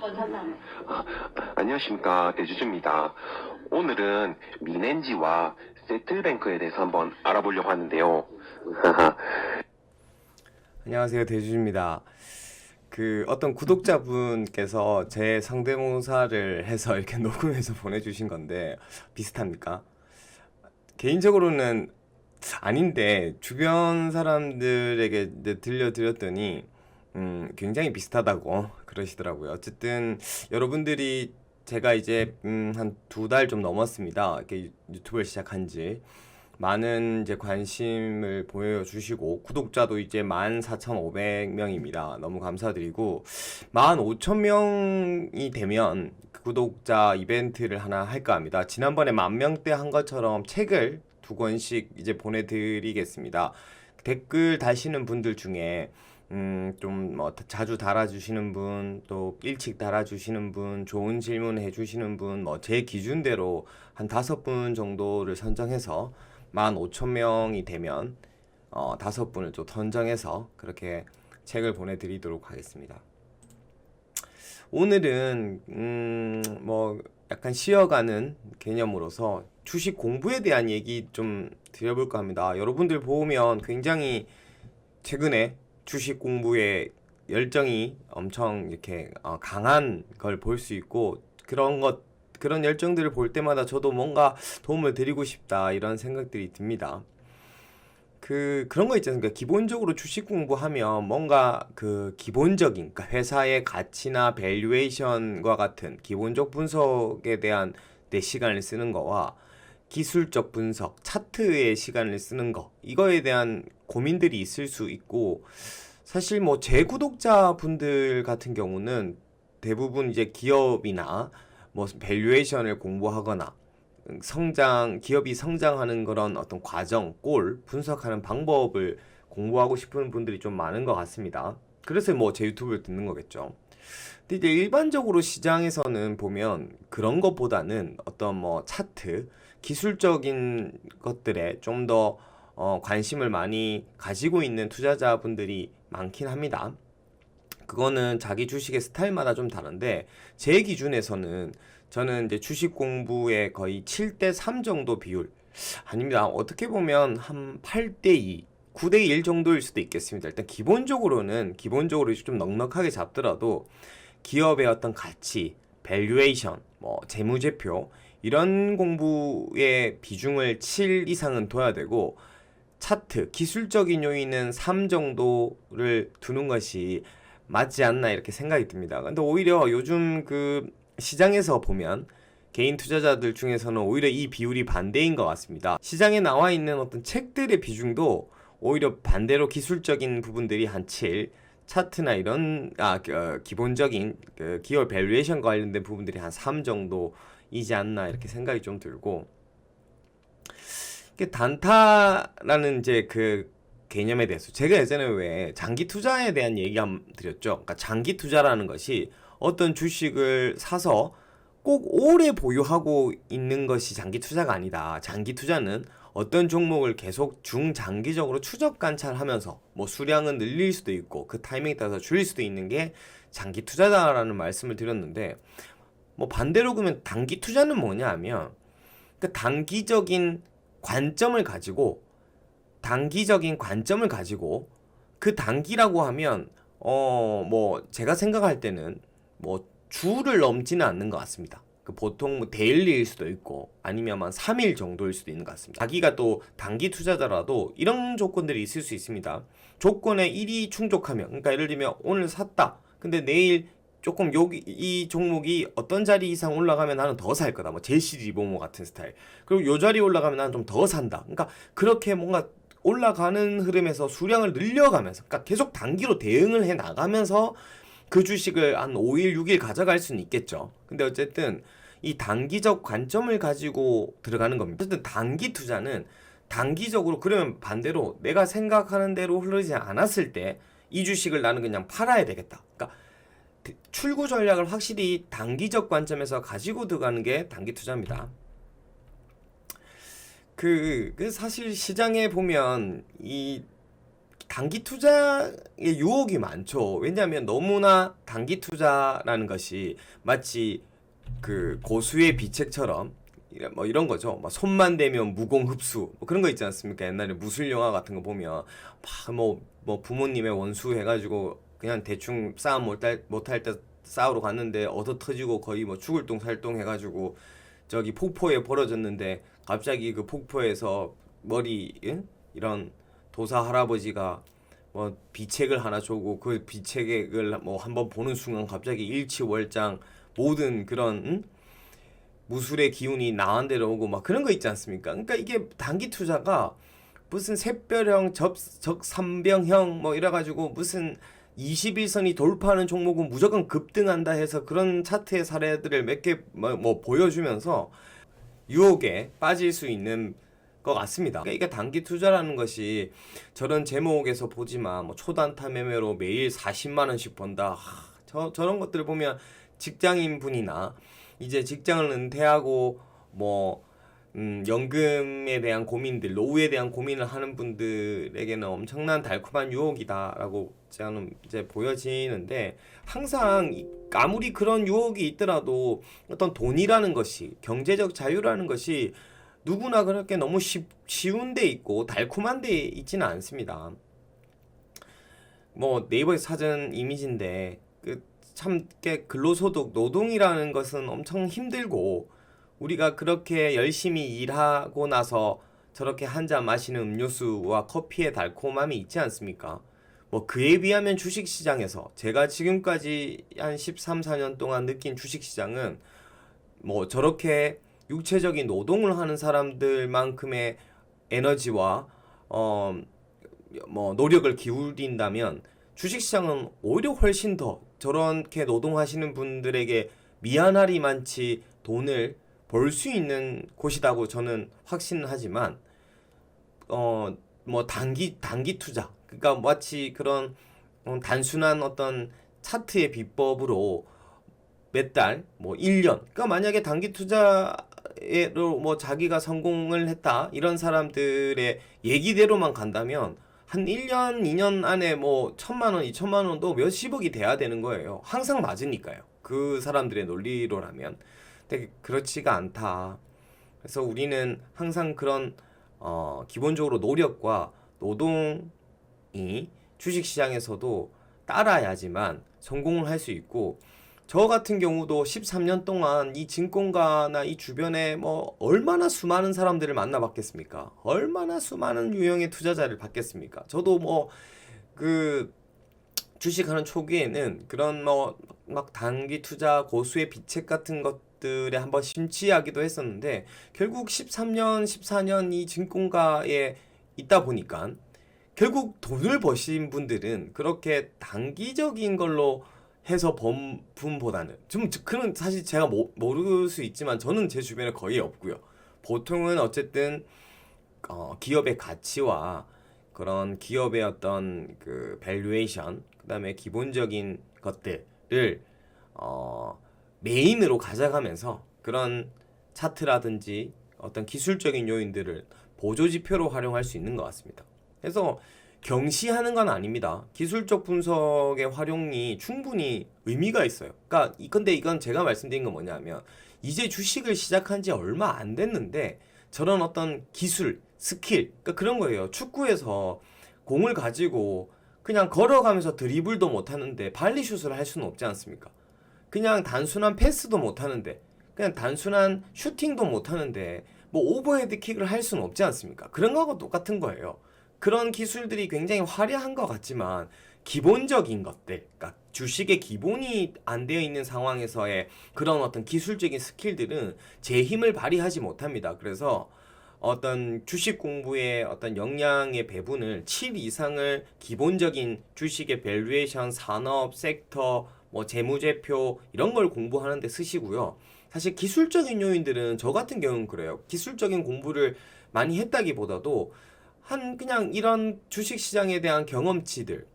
건. 아, 안녕하십니까 대주주입니다. 오늘은 미넨지와 세틀뱅크에 대해서 한번 알아보려고 하는데요. 안녕하세요 대주입니다. 그 어떤 구독자분께서 제 성대모사를 해서 이렇게 녹음해서 보내주신 건데 비슷합니까? 개인적으로는 아닌데 주변 사람들에게 들려드렸더니 음, 굉장히 비슷하다고 그러시더라고요. 어쨌든 여러분들이 제가 이제 음, 한 두 달 좀 넘었습니다. 이렇게 유- 유튜브를 시작한 지 많은 이제 관심을 보여주시고 구독자도 이제 14,500명입니다. 너무 감사드리고 15,000명이 되면 그 구독자 이벤트를 하나 할까 합니다. 지난번에 만 명대 한 것처럼 책을 두 권씩 이제 보내드리겠습니다. 댓글 다시는 분들 중에 음, 좀뭐 자주 달아주시는 분, 또 일찍 달아주시는 분, 좋은 질문 해주시는 분, 뭐 제 기준대로 한 다섯 분 정도를 선정해서 15,000명이 되면 어, 다섯 분을 또 선정해서 그렇게 책을 보내드리도록 하겠습니다. 오늘은 음, 뭐 약간 쉬어가는 개념으로서 주식 공부에 대한 얘기 좀 드려볼까 합니다. 여러분들 보면 굉장히 최근에 주식 공부에 열정이 엄청 이렇게 어, 강한 걸 볼 수 있고 그런 것 그런 열정들을 볼 때마다 저도 뭔가 도움을 드리고 싶다 이런 생각들이 듭니다. 그 그런 거 있지 않습니까? 기본적으로 주식 공부하면 뭔가 그 기본적인 그러니까 회사의 가치나 밸류에이션과 같은 기본적 분석에 대한 내 시간을 쓰는 거와 기술적 분석, 차트의 시간을 쓰는 거 이거에 대한 고민들이 있을 수 있고 사실 뭐 제 구독자분들 같은 경우는 대부분 이제 기업이나 뭐 밸류에이션을 공부하거나 성장 기업이 성장하는 그런 어떤 과정, 꼴 분석하는 방법을 공부하고 싶은 분들이 좀 많은 것 같습니다. 그래서 뭐 제 유튜브를 듣는 거겠죠. 근데 이제 일반적으로 시장에서는 보면 그런 것보다는 어떤 뭐 차트, 기술적인 것들에 좀더 어, 관심을 많이 가지고 있는 투자자분들이 많긴 합니다. 그거는 자기 주식의 스타일마다 좀 다른데 제 기준에서는 저는 이제 주식 공부의 거의 7대 3 정도 비율 아닙니다. 어떻게 보면 한 8대 2, 9대 1 정도일 수도 있겠습니다. 일단 기본적으로는 기본적으로 좀 넉넉하게 잡더라도 기업의 어떤 가치, 밸류에이션, 뭐 재무제표 이런 공부의 비중을 7 이상은 둬야 되고 차트, 기술적인 요인은 3 정도를 두는 것이 맞지 않나 이렇게 생각이 듭니다. 근데 오히려 요즘 그 시장에서 보면 개인 투자자들 중에서는 오히려 이 비율이 반대인 것 같습니다. 시장에 나와 있는 어떤 책들의 비중도 오히려 반대로 기술적인 부분들이 한 7, 차트나 이런 아 그, 어, 기본적인 그 기업 밸류에이션 관련된 부분들이 한 3 정도 이지 않나 이렇게 생각이 좀 들고 단타라는 이제 그 개념에 대해서 제가 예전에 왜 장기 투자에 대한 얘기 한번 드렸죠. 그러니까 장기 투자라는 것이 어떤 주식을 사서 꼭 오래 보유하고 있는 것이 장기 투자가 아니다. 장기 투자는 어떤 종목을 계속 중장기적으로 추적 관찰하면서 뭐 수량은 늘릴 수도 있고 그 타이밍에 따라서 줄일 수도 있는 게 장기 투자다라는 말씀을 드렸는데 뭐 반대로 그러면 단기 투자는 뭐냐 하면 그 단기적인 관점을 가지고 단기적인 관점을 가지고 그 단기라고 하면 어 뭐 제가 생각할 때는 뭐 주를 넘지는 않는 것 같습니다. 그 보통 뭐 데일리일 수도 있고 아니면 한 3일 정도일 수도 있는 것 같습니다. 자기가 또 단기 투자자라도 이런 조건들이 있을 수 있습니다. 조건에 1이 충족하면 그러니까 예를 들면 오늘 샀다. 근데 내일 조금 여기 이 종목이 어떤 자리 이상 올라가면 나는 더 살 거다. 뭐 제시 리보모 같은 스타일. 그리고 요 자리 올라가면 나는 좀 더 산다. 그러니까 그렇게 뭔가 올라가는 흐름에서 수량을 늘려가면서 그러니까 계속 단기로 대응을 해 나가면서 그 주식을 한 5일, 6일 가져갈 수는 있겠죠. 근데 어쨌든 이 단기적 관점을 가지고 들어가는 겁니다. 어쨌든 단기 투자는 단기적으로 그러면 반대로 내가 생각하는 대로 흐르지 않았을 때 이 주식을 나는 그냥 팔아야 되겠다. 그러니까 출구 전략을 확실히 단기적 관점에서 가지고 들어가는 게 단기 투자입니다. 그, 그 사실 시장에 보면 이 단기 투자의 유혹이 많죠. 왜냐하면 너무나 단기 투자라는 것이 마치 그 고수의 비책처럼 뭐 이런 거죠. 뭐 손만 대면 무공 흡수 뭐 그런 거 있지 않습니까? 옛날에 무술 영화 같은 거 보면 막뭐 뭐 부모님의 원수 해가지고 그냥 대충 싸움 못할 못할 때 싸우러 갔는데 얻어 터지고 거의 뭐 죽을 똥 살똥 해가지고 저기 폭포에 벌어졌는데 갑자기 그 폭포에서 머리 응? 이런 도사 할아버지가 뭐 비책을 하나 주고 그 비책을 뭐 한번 보는 순간 갑자기 일치월장 모든 그런 응? 무술의 기운이 나한테로 오고 막 그런 거 있지 않습니까? 그러니까 이게 단기 투자가 무슨 샛별형 적, 적삼병형 뭐 이래 가지고 무슨 21선이 돌파하는 종목은 무조건 급등한다 해서 그런 차트의 사례들을 몇 개 뭐 보여주면서 유혹에 빠질 수 있는 것 같습니다. 그러니까 단기 투자라는 것이 저런 제목에서 보지만 뭐 초단타 매매로 매일 40만 원씩 번다. 하, 저 저런 것들을 보면 직장인 분이나 이제 직장을 은퇴하고 뭐 음, 연금에 대한 고민들, 노후에 대한 고민을 하는 분들에게는 엄청난 달콤한 유혹이다라고 저는 이제 보여지는데 항상 이- 아무리 그런 유혹이 있더라도 어떤 돈이라는 것이 경제적 자유라는 것이 누구나 그렇게 너무 쉽, 쉬운 데 있고 달콤한 데 있지는 않습니다. 뭐 네이버에 찾은 이미지인데 그참 근로소득 노동이라는 것은 엄청 힘들고 우리가 그렇게 열심히 일하고 나서 저렇게 한 잔 마시는 음료수와 커피의 달콤함이 있지 않습니까? 뭐 그에 비하면 주식시장에서 제가 지금까지 한 13, 14년 동안 느낀 주식시장은 뭐 저렇게 육체적인 노동을 하는 사람들만큼의 에너지와 어 뭐 노력을 기울인다면 주식시장은 오히려 훨씬 더 저렇게 노동하시는 분들에게 미안하리만치 돈을 벌수 있는 곳이라고 저는 확신하지만 어 뭐 단기 단기 투자 그러니까 마치 그런 어, 단순한 어떤 차트의 비법으로 몇 달, 뭐 1년. 그러니까 만약에 단기 투자로 뭐 자기가 성공을 했다. 이런 사람들의 얘기대로만 간다면 한 1년, 2년 안에 뭐 천만 원, 이천만 원도 몇십억이 돼야 되는 거예요. 항상 맞으니까요. 그 사람들의 논리로라면. 근데 그렇지가 않다. 그래서 우리는 항상 그런 어, 기본적으로 노력과 노동이 주식시장에서도 따라야지만 성공을 할 수 있고 저 같은 경우도 13년 동안 이 증권가나 이 주변에 뭐 얼마나 수많은 사람들을 만나봤겠습니까? 얼마나 수많은 유형의 투자자를 봤겠습니까? 저도 뭐 그 주식하는 초기에는 그런 뭐 막 단기 투자 고수의 비책 같은 것 들에 한번 심취하기도 했었는데 결국 13년, 14년 이 증권가에 있다 보니까 결국 돈을 버신 분들은 그렇게 단기적인 걸로 해서 번 분보다는 좀 그는 사실 제가 모, 모를 수 있지만 저는 제 주변에 거의 없고요. 보통은 어쨌든 어, 기업의 가치와 그런 기업의 어떤 그 밸류에이션 그다음에 기본적인 것들을 어, 메인으로 가져가면서 그런 차트라든지 어떤 기술적인 요인들을 보조 지표로 활용할 수 있는 것 같습니다. 그래서 경시하는 건 아닙니다. 기술적 분석의 활용이 충분히 의미가 있어요. 그러니까 이- 근데 이건 제가 말씀드린 건 뭐냐면 이제 주식을 시작한 지 얼마 안 됐는데 저런 어떤 기술, 스킬, 그러니까 그런 거예요. 축구에서 공을 가지고 그냥 걸어가면서 드리블도 못 하는데 발리슛을 할 수는 없지 않습니까? 그냥 단순한 패스도 못 하는데 그냥 단순한 슈팅도 못 하는데 뭐 오버헤드 킥을 할 수는 없지 않습니까? 그런 거하고 똑같은 거예요. 그런 기술들이 굉장히 화려한 것 같지만 기본적인 것들, 그러니까 주식의 기본이 안 되어 있는 상황에서의 그런 어떤 기술적인 스킬들은 제 힘을 발휘하지 못합니다. 그래서 어떤 주식 공부의 어떤 역량의 배분을 7 이상을 기본적인 주식의 밸류에이션, 산업, 섹터, 뭐 재무제표 이런 걸 공부하는 데 쓰시고요. 사실 기술적인 요인들은 저 같은 경우는 그래요. 기술적인 공부를 많이 했다기보다도 한 그냥 이런 주식 시장에 대한 경험치들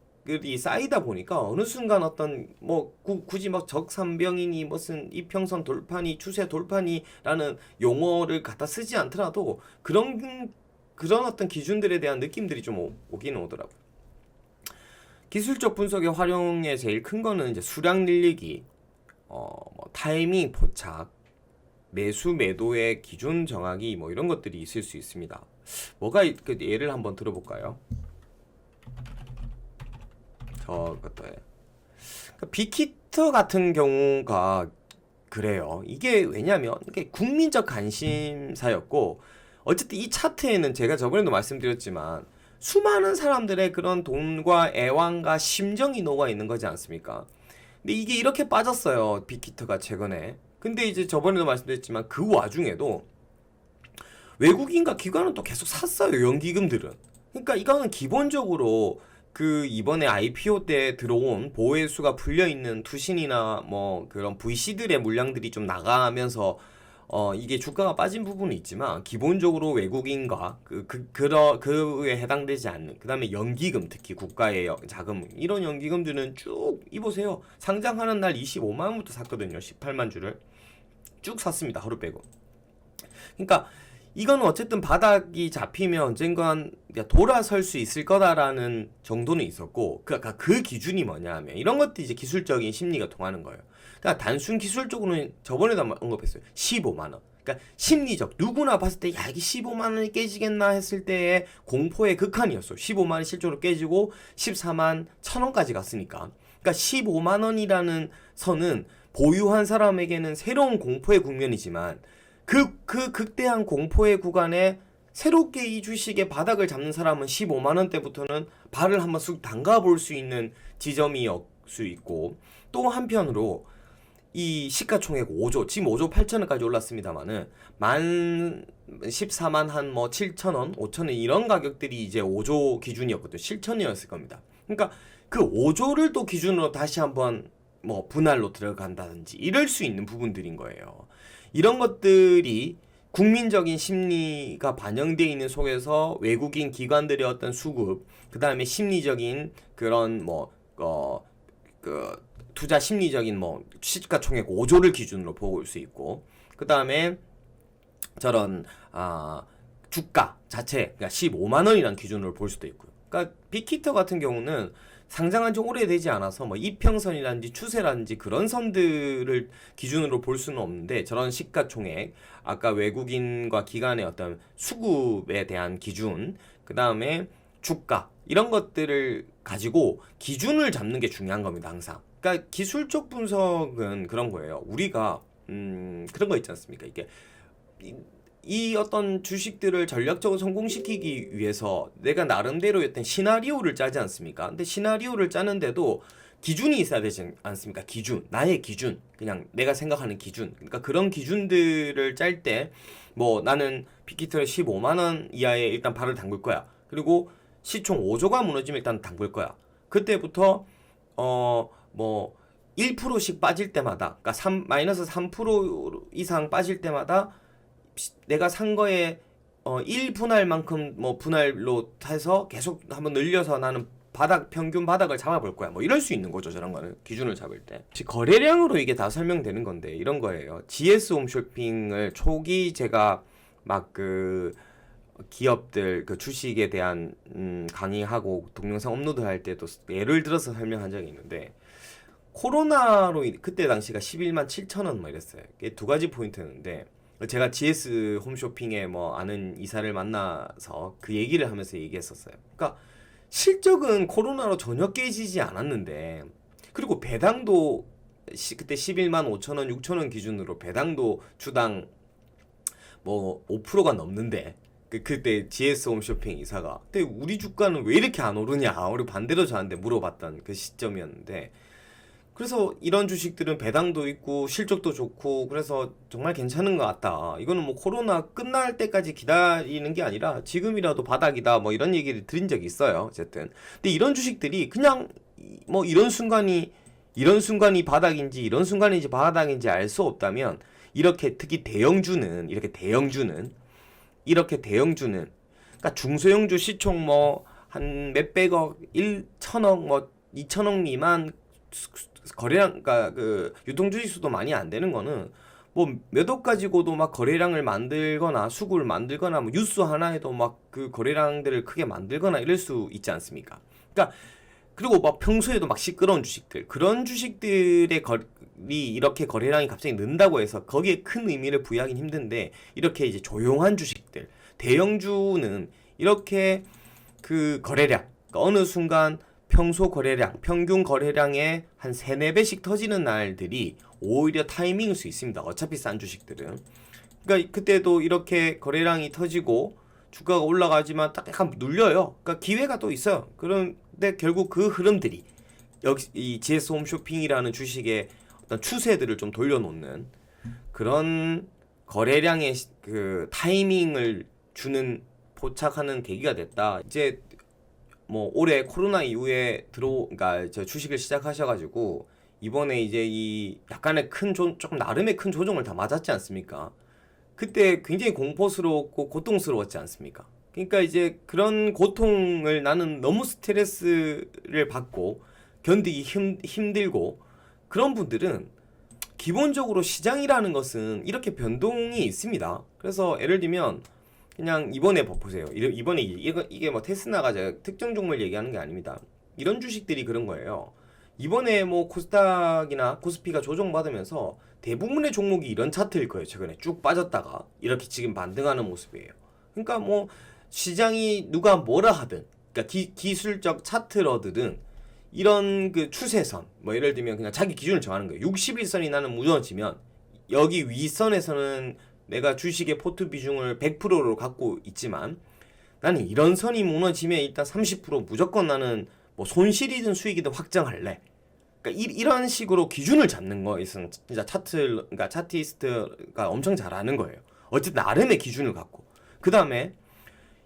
이 쌓이다 보니까 어느 순간 어떤 뭐 구- 굳이 막 적삼병이니 무슨 이평선 돌파니 추세 돌파니라는 용어를 갖다 쓰지 않더라도 그런 그런 어떤 기준들에 대한 느낌들이 좀 오, 오긴 오더라고요. 기술적 분석의 활용의 제일 큰 거는 이제 수량 늘리기, 어, 뭐 타이밍 포착, 매수 매도의 기준 정하기 뭐 이런 것들이 있을 수 있습니다. 뭐가 있- 그 예를 한번 들어볼까요? 저것도에 그러니까 빅히터 같은 경우가 그래요. 이게 왜냐면 이게 국민적 관심사였고 어쨌든 이 차트에는 제가 저번에도 말씀드렸지만 수많은 사람들의 그런 돈과 애완과 심정이 녹아 있는 거지 않습니까? 근데 이게 이렇게 빠졌어요. 빅히터가 최근에. 근데 이제 저번에도 말씀드렸지만 그 와중에도 외국인과 기관은 또 계속 샀어요. 연기금들은. 그러니까 이거는 기본적으로 그 이번에 IPO 때 들어온 보호회수가 풀려 있는 투신이나 뭐 그런 VC들의 물량들이 좀 나가면서 어 이게 주가가 빠진 부분은 있지만 기본적으로 외국인과 그 그 그러 그에 해당되지 않는 그 다음에 연기금 특히 국가의 여- 자금 이런 연기금들은 쭉 이보세요. 상장하는 날 25만 원부터 샀거든요. 18만 주를. 쭉 샀습니다. 하루 빼고. 그러니까 이거는 어쨌든 바닥이 잡히면 언젠간 돌아설 수 있을 거다라는 정도는 있었고 그러니까 그 기준이 뭐냐 하면 이런 것도 이제 기술적인 심리가 통하는 거예요. 그러니까 단순 기술적으로는 저번에도 언급했어요. 15만 원. 그러니까 심리적 누구나 봤을 때 야 이게 15만 원이 깨지겠나 했을 때의 공포의 극한이었어. 15만 원이 실제로 깨지고 14만 천 원까지 갔으니까. 그러니까 15만 원이라는 선은 보유한 사람에게는 새로운 공포의 국면이지만 그, 그 극대한 공포의 구간에 새롭게 이 주식의 바닥을 잡는 사람은 15만 원대부터는 발을 한번 쑥 담가 볼 수 있는 지점이었 수 있고 또 한편으로 이 시가총액 5조 지금 5조 8천원까지 올랐습니다만은 만 14만 한 뭐 7천 원, 5천 원 이런 가격들이 이제 5조 기준이었거든요. 실천이었을 겁니다. 그러니까 그 5조를 또 기준으로 다시 한번 뭐 분할로 들어간다든지 이럴 수 있는 부분들인 거예요. 이런 것들이 국민적인 심리가 반영되어 있는 속에서 외국인 기관들의 어떤 수급, 그 다음에 심리적인 그런 뭐, 어, 그, 투자 심리적인 뭐, 시가총액 5조를 기준으로 볼 수 있고, 그 다음에 저런, 아, 주가 자체, 그러니까 15만 원이라는 기준으로 볼 수도 있고요. 그러니까 빅히터 같은 경우는 상장한 지 오래되지 않아서 뭐 이평선이라든지 추세라든지 그런 선들을 기준으로 볼 수는 없는데 저런 시가총액 아까 외국인과 기관의 어떤 수급에 대한 기준 그 다음에 주가 이런 것들을 가지고 기준을 잡는 게 중요한 겁니다 항상. 그러니까 기술적 분석은 그런 거예요. 우리가 음 그런 거 있지 않습니까? 이게 이, 이 어떤 주식들을 전략적으로 성공시키기 위해서 내가 나름대로 어떤 시나리오를 짜지 않습니까? 근데 시나리오를 짜는데도 기준이 있어야 되지 않습니까? 기준, 나의 기준, 그냥 내가 생각하는 기준. 그러니까 그런 기준들을 짤 때 뭐 나는 빅히터를 15만 원 이하에 일단 발을 담글 거야. 그리고 시총 5조가 무너지면 일단 담글 거야. 그때부터 어뭐 1%씩 빠질 때마다, 그러니까 3 마이너스 3% 이상 빠질 때마다 내가 산 거에 어 1분할만큼 뭐 분할로 해서 계속 한번 늘려서 나는 바닥 평균 바닥을 잡아볼 거야. 뭐 이럴 수 있는 거죠. 저런 거는 기준을 잡을 때. 거래량으로 이게 다 설명되는 건데 이런 거예요. GS 홈쇼핑을 초기 제가 막 그 기업들 그 주식에 대한 음 강의하고 동영상 업로드할 때도 예를 들어서 설명한 적이 있는데 코로나로 인- 그때 당시가 11만 7천 원 뭐 이랬어요. 이게 두 가지 포인트였는데 제가 GS 홈쇼핑에 뭐 아는 이사를 만나서 그 얘기를 하면서 얘기했었어요. 그러니까 실적은 코로나로 전혀 깨지지 않았는데 그리고 배당도 시, 그때 11만 5천 원, 6천 원 기준으로 배당도 주당 뭐 5%가 넘는데 그 그때 GS 홈쇼핑 이사가 근데 우리 주가는 왜 이렇게 안 오르냐 우리 반대로 저한테 물어봤던 그 시점이었는데 그래서 이런 주식들은 배당도 있고 실적도 좋고 그래서 정말 괜찮은 것 같다. 이거는 뭐 코로나 끝날 때까지 기다리는 게 아니라 지금이라도 바닥이다. 뭐 이런 얘기를 드린 적이 있어요. 어쨌든. 근데 이런 주식들이 그냥 이- 뭐 이런 순간이 이런 순간이 바닥인지 이런 순간인지 바닥인지 알 수 없다면 이렇게 특히 대형주는 이렇게 대형주는 이렇게 대형주는 그러니까 중소형주 시총 뭐 한 몇백억, 1천억, 뭐 2천억 미만 거래량 그러니까 그 유통 주식 수도 많이 안 되는 거는 뭐몇억 가지고도 막 거래량을 만들거나 수급을 만들거나 뭐 뉴스 하나에도 막 그 거래량들을 크게 만들거나 이럴 수 있지 않습니까? 그러니까 그리고 막 평소에도 막 시끄러운 주식들 그런 주식들의 거리 이렇게 거래량이 갑자기 는다고 해서 거기에 큰 의미를 부여하긴 힘든데 이렇게 이제 조용한 주식들 대형주는 이렇게 그 거래량 그러니까 어느 순간 평소 거래량 평균 거래량의 한 3, 4배씩 터지는 날들이 오히려 타이밍일 수 있습니다. 어차피 싼 주식들은 그러니까 그때도 이렇게 거래량이 터지고 주가가 올라가지만 딱 약간 눌려요. 그러니까 기회가 또 있어요. 그런데 결국 그 흐름들이 여기 이 GS 홈쇼핑이라는 주식의 어떤 추세들을 좀 돌려놓는 그런 거래량의 시- 그 타이밍을 주는 포착하는 계기가 됐다. 이제 뭐 올해 코로나 이후에 들어 그러니까 저 주식을 시작하셔가지고 이번에 이제 이 약간의 큰 조, 조금 나름의 큰 조정을 다 맞았지 않습니까? 그때 굉장히 공포스럽고 고통스러웠지 않습니까? 그러니까 이제 그런 고통을 나는 너무 스트레스를 받고 견디기 힘, 힘들고 그런 분들은 기본적으로 시장이라는 것은 이렇게 변동이 있습니다. 그래서 예를 들면 그냥 이번에 봐- 보세요. 이번에 이- 이거 이게 뭐 테스나가 특정 종목을 얘기하는 게 아닙니다. 이런 주식들이 그런 거예요. 이번에 뭐 코스닥이나 코스피가 조정받으면서 대부분의 종목이 이런 차트일 거예요. 최근에 쭉 빠졌다가 이렇게 지금 반등하는 모습이에요. 그러니까 뭐 시장이 누가 뭐라 하든 그러니까 기, 기술적 차트러들은 이런 그 추세선 뭐 예를 들면 그냥 자기 기준을 정하는 거예요. 61선이 나는 무너지면 여기 윗선에서는 내가 주식의 포트 비중을 100%로 갖고 있지만 나는 이런 선이 무너지면 일단 30% 무조건 나는 뭐 손실이든 수익이든 확정할래. 그러니까 이, 이런 식으로 기준을 잡는 거에서는 진짜 차트 그러니까 차티스트가 엄청 잘하는 거예요. 어쨌든 나름의 기준을 갖고 그 다음에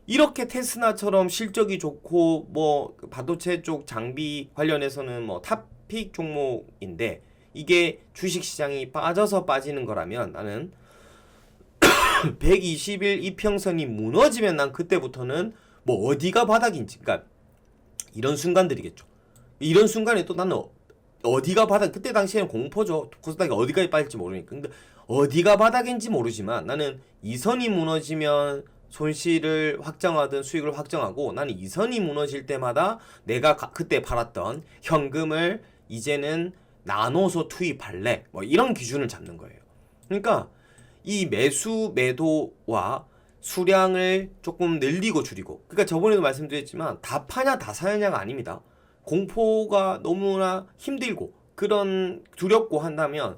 이렇게 테스나처럼 실적이 좋고 뭐그 반도체 쪽 장비 관련해서는 뭐 탑픽 종목인데 이게 주식 시장이 빠져서 빠지는 거라면 나는 120일 이평선이 무너지면 난 그때부터는 뭐 어디가 바닥인지 그러니까 이런 순간들이겠죠. 이런 순간에 또 나는 어- 어디가 바닥 그때 당시에는 공포죠. 코스닥이 어디까지 빠질지 모르니까. 근데 어디가 바닥인지 모르지만 나는 이 선이 무너지면 손실을 확정하든 수익을 확정하고 나는 이 선이 무너질 때마다 내가 가- 그때 팔았던 현금을 이제는 나눠서 투입할래. 뭐 이런 기준을 잡는 거예요. 그러니까 이 매수 매도와 수량을 조금 늘리고 줄이고 그러니까 저번에도 말씀드렸지만 다 파냐 다 사냐가 아닙니다. 공포가 너무나 힘들고 그런 두렵고 한다면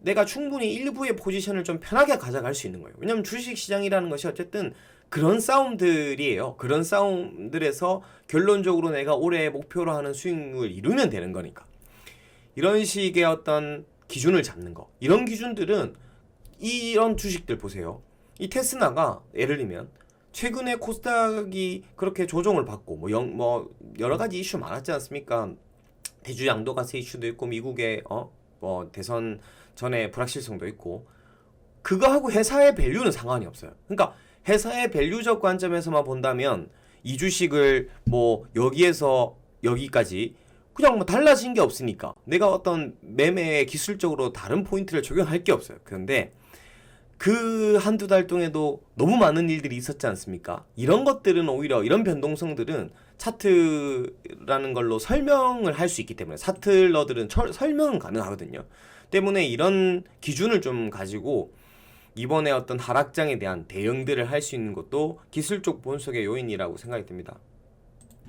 내가 충분히 일부의 포지션을 좀 편하게 가져갈 수 있는 거예요. 왜냐하면 주식 시장이라는 것이 어쨌든 그런 싸움들이에요. 그런 싸움들에서 결론적으로 내가 올해 목표로 하는 수익을 이루면 되는 거니까. 이런 식의 어떤 기준을 잡는 거. 이런 기준들은 이런 주식들 보세요. 이 테스나가 예를 들면 최근에 코스닥이 그렇게 조정을 받고 뭐, 영, 뭐 여러 가지 이슈 많았지 않습니까? 대주 양도가세 이슈도 있고 미국의 어 뭐 대선 전에 불확실성도 있고 그거하고 회사의 밸류는 상관이 없어요. 그러니까 회사의 밸류적 관점에서만 본다면 이 주식을 뭐 여기에서 여기까지 그냥 뭐 달라진 게 없으니까 내가 어떤 매매에 기술적으로 다른 포인트를 적용할 게 없어요. 그런데 그 한두 달 동안에도 너무 많은 일들이 있었지 않습니까? 이런 것들은 오히려 이런 변동성들은 차트라는 걸로 설명을 할 수 있기 때문에 차트러들은 철- 설명은 가능하거든요. 때문에 이런 기준을 좀 가지고 이번에 어떤 하락장에 대한 대응들을 할 수 있는 것도 기술적 분석의 요인이라고 생각이 듭니다.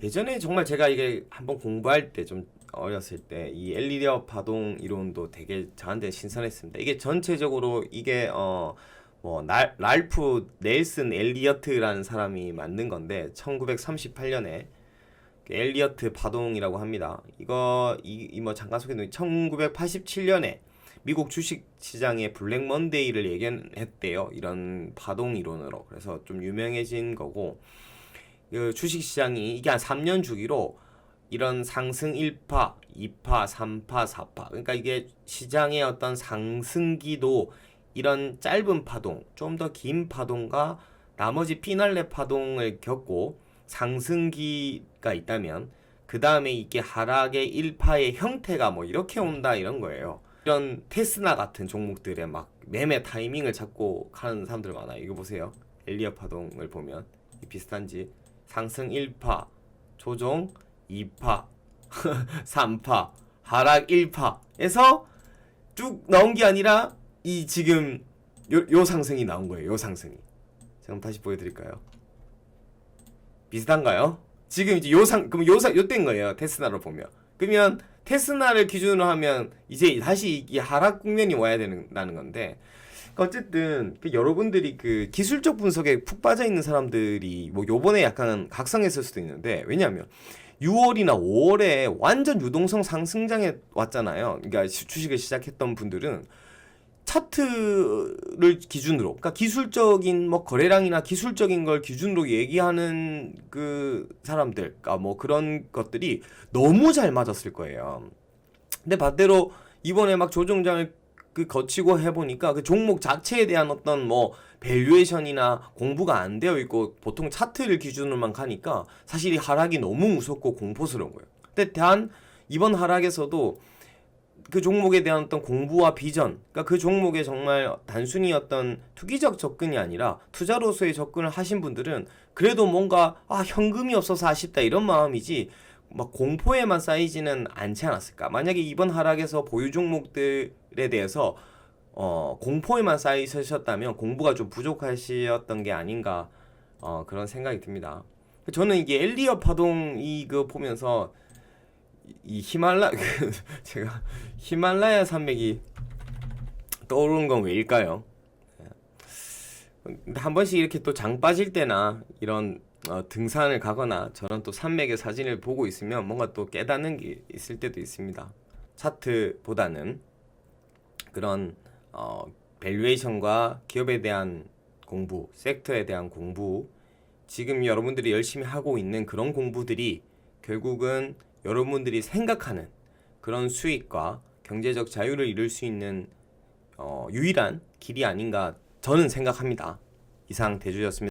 예전에 정말 제가 이게 한번 공부할 때 좀 어렸을 때 이 엘리어 파동 이론도 되게 저한테 신선했습니다. 이게 전체적으로 이게 어 뭐 랄프 넬슨 엘리어트라는 사람이 만든 건데 1938년에 엘리어트 파동이라고 합니다. 이거 이뭐 잠깐 소개해 1987년에 미국 주식 시장의 블랙 먼데이를 예견했대요. 이런 파동 이론으로. 그래서 좀 유명해진 거고 그 주식 시장이 이게 한 3년 주기로 이런 상승 1파, 2파, 3파, 4파. 그러니까 이게 시장의 어떤 상승기도 이런 짧은 파동, 좀 더 긴 파동과 나머지 피날레 파동을 겪고 상승기가 있다면 그 다음에 이게 하락의 1파의 형태가 뭐 이렇게 온다 이런 거예요. 이런 테스나 같은 종목들의 막 매매 타이밍을 잡고 가는 사람들 많아요. 이거 보세요. 엘리어 파동을 보면 이 비슷한지 상승 1파, 조정 2파, 3파, 하락 1파에서 쭉 나온 게 아니라 이 지금 요, 요 상승이 나온 거예요. 요 상승이. 한번 다시 보여드릴까요? 비슷한가요? 지금 이제 요상 그럼 요상 요때인 거예요. 테스나로 보면. 그러면 테스나를 기준으로 하면 이제 다시 이 하락 국면이 와야 된다는 건데 그러니까 어쨌든 그 여러분들이 그 기술적 분석에 푹 빠져 있는 사람들이 뭐 요번에 약간 각성했을 수도 있는데 왜냐하면 6월이나 5월에 완전 유동성 상승장에 왔잖아요. 그러니까 시- 주식을 시작했던 분들은 차트를 기준으로, 그러니까 기술적인 뭐 거래량이나 기술적인 걸 기준으로 얘기하는 그 사람들, 그러니까 뭐 그런 것들이 너무 잘 맞았을 거예요. 근데 반대로 이번에 막 조정장을 그 거치고 해보니까 그 종목 자체에 대한 어떤 뭐 밸류에이션이나 공부가 안 되어 있고 보통 차트를 기준으로만 가니까 사실 이 하락이 너무 무섭고 공포스러운 거예요. 근데 단 이번 하락에서도 그 종목에 대한 어떤 공부와 비전, 그러니까 그 종목에 정말 단순히 어떤 투기적 접근이 아니라 투자로서의 접근을 하신 분들은 그래도 뭔가 아 현금이 없어서 아쉽다 이런 마음이지 막 공포에만 쌓이지는 않지 않았을까? 만약에 이번 하락에서 보유 종목들에 대해서 어, 공포에만 쌓이셨다면 공부가 좀 부족하셨던 게 아닌가 어, 그런 생각이 듭니다. 저는 이게 엘리어 파동 이거 보면서 이- 이 히말라 그 제가 히말라야 산맥이 떠오르는 건 왜일까요? 근데 한 번씩 이렇게 또 장 빠질 때나 이런 어, 등산을 가거나 저런 또 산맥의 사진을 보고 있으면 뭔가 또 깨닫는 게 있을 때도 있습니다. 차트보다는 그런 어, 밸류에이션과 기업에 대한 공부, 섹터에 대한 공부, 지금 여러분들이 열심히 하고 있는 그런 공부들이 결국은 여러분들이 생각하는 그런 수익과 경제적 자유를 이룰 수 있는 어, 유일한 길이 아닌가 저는 생각합니다. 이상 대주였습니다.